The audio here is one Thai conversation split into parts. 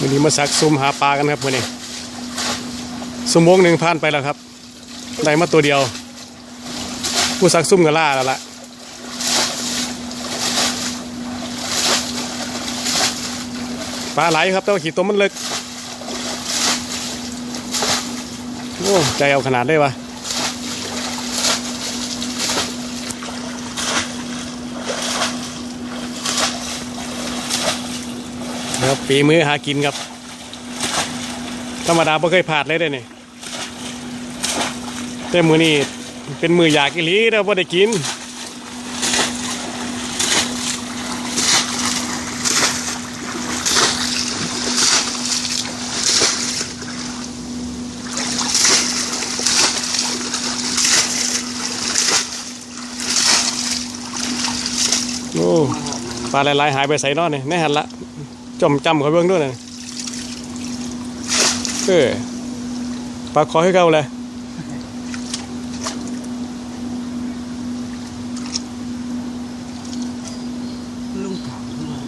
วันนี้มาสักซุ่มหาปลากันครับวันนี้สมงหนึ่งผ่านไปแล้วครับได้มาตัวเดียว ผู้สักซุ่มกับล่าแล้วล่ะปลาไหลครับแต่ว่าขีดตัวมันเล็กโอ้ใจเอาขนาดเลย วะครับปีมือหากินครับ ธรรมดาไม่เคยผ่านเลยเด้นี่แต่มือนี่เป็นมืออยากอีหลีเราไ่ได้กินโอ้ปลาหลายๆหายไปใส่นอนนี่แน่หันละ จมจำเขาเบื้องด้วยนะเออปลาคอให้เก่าเลยลุงถามขึ้นมา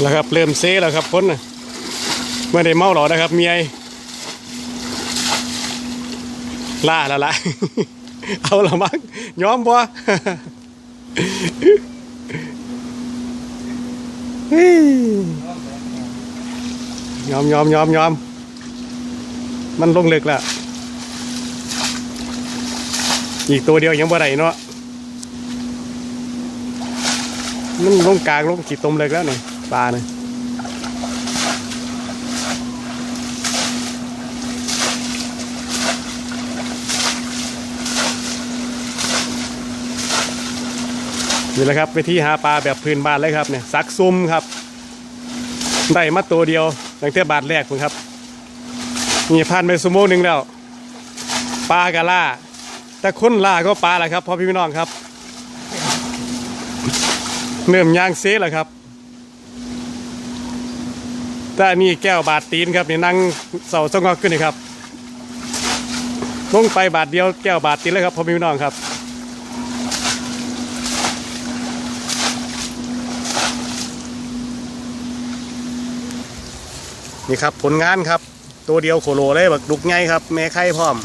แล้วครับ เริ่มเซ่แล้วครับพ้นนะ ไม่ได้เมาหรอกนะครับเมียล่าแล้วล่ะเอาละมั้งยอมบ่เฮ้ยอมยอมยอมยอมมันลงเลึกแล้ว อีกตัวเดียวยังบ่ได้เนาะมันลงกลางลงขีดตมเลยแล้วนี่ปลาเนี่ย นี่แหละครับไปที่หาปลาแบบพื้นบ้านเลยครับเนี่ยซักซุ่มครับ ได้มาตัวเดียวตั้งแต่บาทแรกคุณครับนี่ผ่านไปสมโมงหนึ่งแล้วปลากะล่า แต่คนล่าก็ปลาแหละครับพ่อพี่น้องครับเริ่มยางเซแล้วครับแต่นนี่แก้วบาทตีนครับนี่นั่งเสาสงอกขึ้นนี่ครับลงไปบาทเดียวแก้วบาทตีนเลยครับพ่อพี่น้องครับ นี่ครับผลงานครับ ตัวเดียวโคโลเลยบักดุกไงครับแม่ไข่พร้อม